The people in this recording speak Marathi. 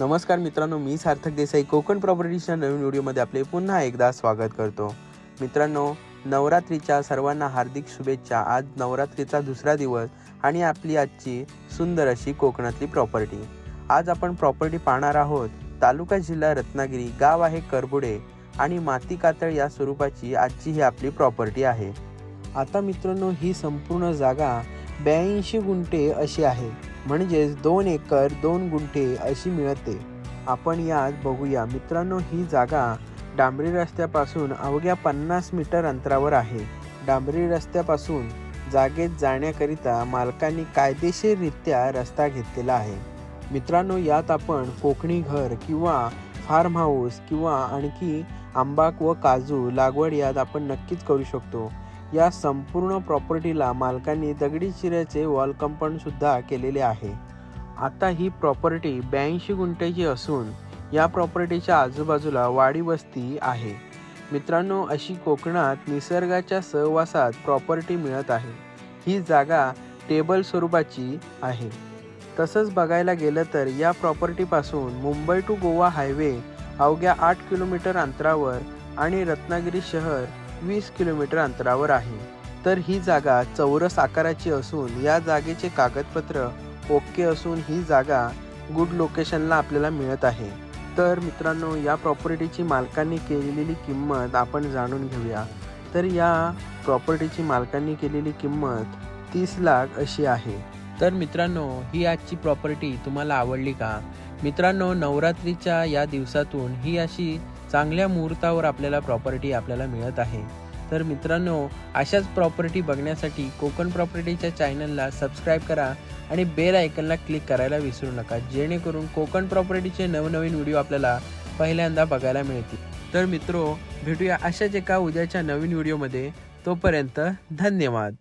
नमस्कार मित्रांनो मी सार्थक देसाई कोकण प्रॉपर्टीच्या नवीन व्हिडिओमध्ये आपले पुन्हा एकदा स्वागत करतो. मित्रांनो नवरात्रीच्या सर्वांना हार्दिक शुभेच्छा. आज नवरात्रीचा दुसरा दिवस आणि आपली आजची सुंदर अशी कोकणातली प्रॉपर्टी आज आपण प्रॉपर्टी पाहणार आहोत तालुका जिल्हा रत्नागिरी गाव आहे करबुडे आणि माती कातळ या स्वरूपाची आजची ही आपली प्रॉपर्टी आहे. आता मित्रांनो ही संपूर्ण जागा ब्याऐंशी गुंठे अशी आहे. म्हणजेच दोन एकर दोन गुंठे अशी मिळते. आपण यात बघूया. मित्रांनो ही जागा डांबरी रस्त्यापासून अवघ्या पन्नास मीटर अंतरावर आहे. डांबरी रस्त्यापासून जागेत जाण्याकरिता मालकांनी कायदेशीररित्या रस्ता घेतलेला आहे. मित्रांनो यात आपण कोकणी घर किंवा फार्म हाऊस किंवा आणखी आंबाक व काजू लागवड यात आपण नक्कीच करू शकतो. या संपूर्ण प्रॉपर्टीला मालकांनी दगडी चिऱ्याचे वॉल सुद्धा केलेले आहे. आता ही प्रॉपर्टी ब्याऐंशी गुंठ्याची असून या प्रॉपर्टीच्या आजूबाजूला वाडी वस्ती आहे. मित्रांनो अशी कोकणात निसर्गाच्या सहवासात प्रॉपर्टी मिळत आहे. ही जागा टेबल स्वरूपाची आहे. तसंच बघायला गेलं तर या प्रॉपर्टीपासून मुंबई टू गोवा हायवे अवघ्या आठ किलोमीटर अंतरावर आणि रत्नागिरी शहर वीस किलोमीटर अंतरावर आहे. तर ही जागा चौरस आकाराची असून या जागेचे कागदपत्र ओके असून ही जागा गुड लोकेशनला आपल्याला मिळत आहे. तर मित्रांनो या प्रॉपर्टीची मालकांनी केलेली किंमत आपण जाणून घेऊया. तर या प्रॉपर्टीची मालकांनी केलेली किंमत तीस लाख अशी आहे. तर मित्रांनो ही आजची प्रॉपर्टी तुम्हाला आवडली का? मित्रांनो नवरात्रीच्या या दिवसातून ही अशी चांगल्या मुहूर्तावर आपल्याला प्रॉपर्टी आपल्याला मिळत आहे. तर मित्रांनो अशाच प्रॉपर्टी बघण्यासाठी कोकण प्रॉपर्टीच्या चॅनलला सबस्क्राईब करा आणि बेल आयकनला क्लिक करायला विसरू नका. जेणेकरून कोकण प्रॉपर्टीचे नवनवीन व्हिडिओ आपल्याला पहिल्यांदा बघायला मिळतील. तर मित्रो भेटूया अशाच एका उद्याच्या नवीन व्हिडिओमध्ये तोपर्यंत धन्यवाद.